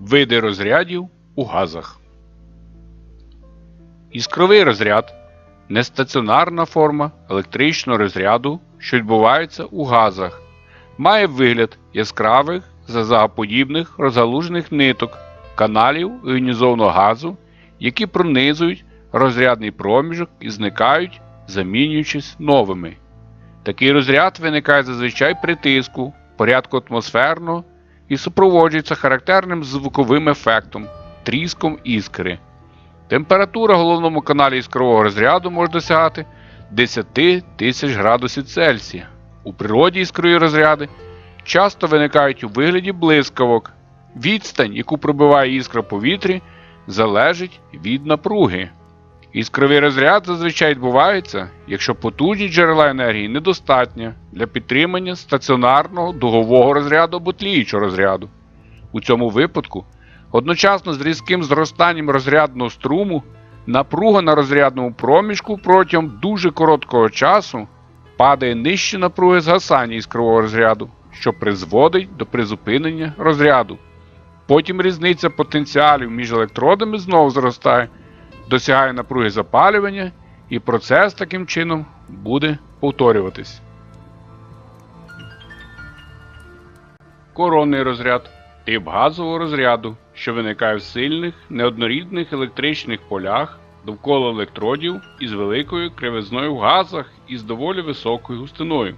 Види розрядів у газах. Іскровий розряд нестаціонарна форма електричного розряду, що відбувається у газах, має вигляд яскравих зазагоподібних розгалужених ниток каналів іонізованого газу, які пронизують розрядний проміжок і зникають, замінюючись новими. Такий розряд виникає зазвичай при тиску, порядку атмосферного і супроводжується характерним звуковим ефектом тріском іскри. Температура в головному каналі іскрового розряду може досягати 10 тисяч градусів Цельсія. У природі іскрові розряди часто виникають у вигляді блискавок. Відстань, яку пробиває іскра в повітрі, залежить від напруги. Іскровий розряд зазвичай відбувається, якщо потужність джерела енергії недостатня для підтримання стаціонарного дугового розряду або тліючого розряду. У цьому випадку, одночасно з різким зростанням розрядного струму, напруга на розрядному проміжку протягом дуже короткого часу падає нижче напруги згасання іскрового розряду, що призводить до призупинення розряду. Потім різниця потенціалів між електродами знову зростає, досягає напруги запалювання, і процес таким чином буде повторюватись. Коронний розряд тип газового розряду, що виникає в сильних, неоднорідних електричних полях довкола електродів із великою кривизною в газах і з доволі високою густиною.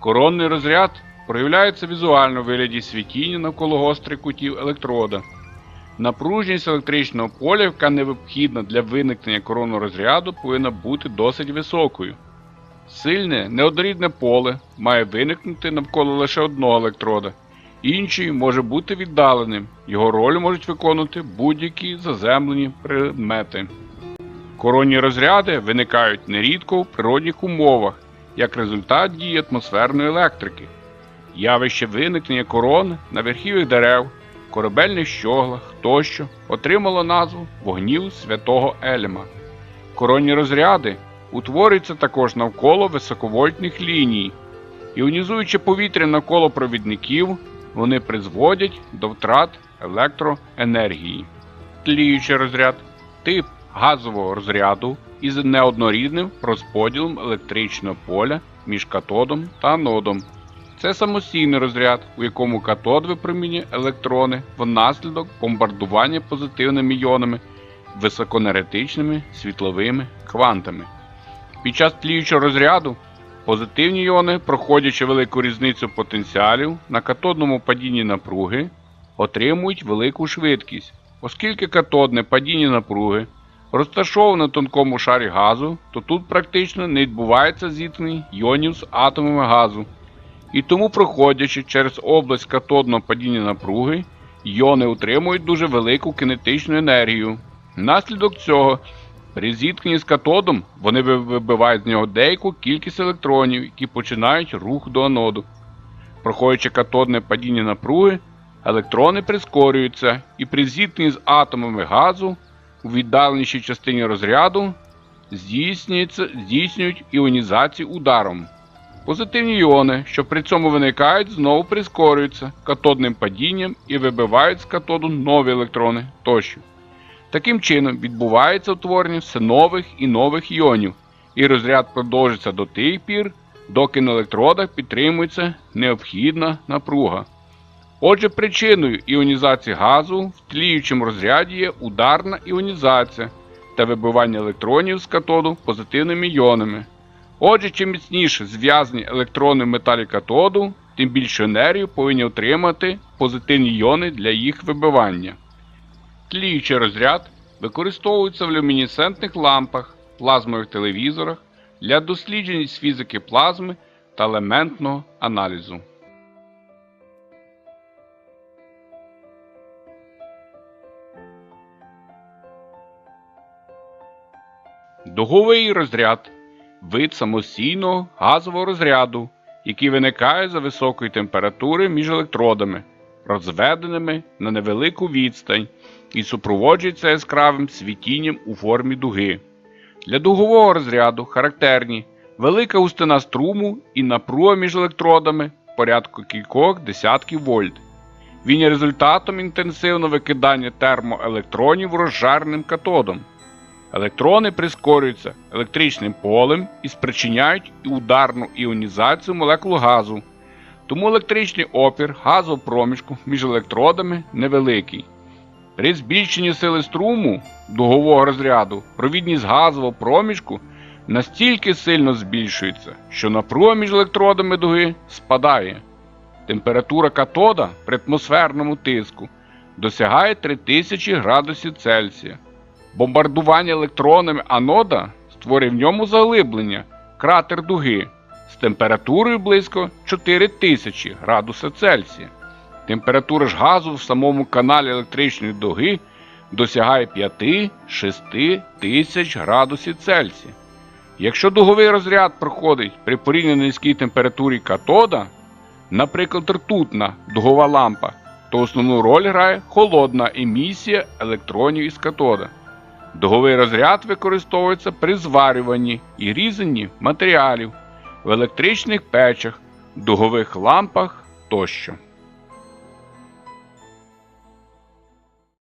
Коронний розряд проявляється візуально в вигляді світіння навколо гострих кутів електрода. Напружність електричного поля, яка необхідна для виникнення коронного розряду, повинна бути досить високою. Сильне неоднорідне поле має виникнути навколо лише одного електрода, інший може бути віддаленим, його роль можуть виконувати будь-які заземлені предмети. Коронні розряди виникають нерідко в природних умовах як результат дії атмосферної електрики. Явище виникнення корон на верхів'ях дерев, корабельних щоглах тощо отримало назву вогнів святого Ельма. Коронні розряди утворюються також навколо високовольтних ліній. Іонізуючи повітря навколо провідників, вони призводять до втрат електроенергії. Тліючий розряд тип газового розряду із неоднорідним розподілом електричного поля між катодом та анодом. Це самостійний розряд, у якому катод випромінює електрони внаслідок бомбардування позитивними іонами, високоенергетичними світловими квантами. Під час тліючого розряду позитивні іони, проходячи велику різницю потенціалів на катодному падінні напруги, отримують велику швидкість, оскільки катодне падіння напруги розташоване на тонкому шарі газу, то тут практично не відбувається зіткнень іонів з атомами газу. І тому, проходячи через область катодного падіння напруги, іони утримують дуже велику кинетичну енергію. Внаслідок цього, при зіткненні з катодом вони вибивають з нього деяку кількість електронів, які починають рух до аноду. Проходячи катодне падіння напруги, електрони прискорюються і при зіткненні з атомами газу у віддаленішій частині розряду здійснюють іонізацію ударом. Позитивні іони, що при цьому виникають, знову прискорюються катодним падінням і вибивають з катоду нові електрони тощо. Таким чином відбувається утворення все нових і нових іонів, і розряд продовжиться до тих пір, доки на електродах підтримується необхідна напруга. Отже, причиною іонізації газу в тліючому розряді є ударна іонізація та вибивання електронів з катоду позитивними іонами. Отже, чим міцніше зв'язані електрони в металі катоду, тим більшу енергію повинні отримати позитивні іони для їх вибивання. Тліючий розряд використовується в люмінесцентних лампах, плазмових телевізорах для досліджень з фізики плазми та елементного аналізу. Дуговий розряд вид самостійного газового розряду, який виникає за високої температури між електродами, розведеними на невелику відстань і супроводжується яскравим світінням у формі дуги. Для дугового розряду характерні велика густина струму і напруга між електродами порядку кількох десятків вольт. Він є результатом інтенсивного викидання термоелектронів розжарним катодом. Електрони прискорюються електричним полем і спричиняють ударну іонізацію молекул газу. Тому електричний опір газового проміжку між електродами невеликий. При збільшенні сили струму дугового розряду провідність газового проміжку настільки сильно збільшується, що напруга між електродами дуги спадає. Температура катода при атмосферному тиску досягає 3000 градусів Цельсія. Бомбардування електронами анода створює в ньому заглиблення, кратер дуги з температурою близько 4000 градусів Цельсія. Температура ж газу в самому каналі електричної дуги досягає 5-6 тисяч градусів Цельсія. Якщо дуговий розряд проходить при порівняно низькій температурі катода, наприклад, ртутна дугова лампа, то основну роль грає холодна емісія електронів із катода. Дуговий розряд використовується при зварюванні і різанні матеріалів в електричних печах, дугових лампах тощо.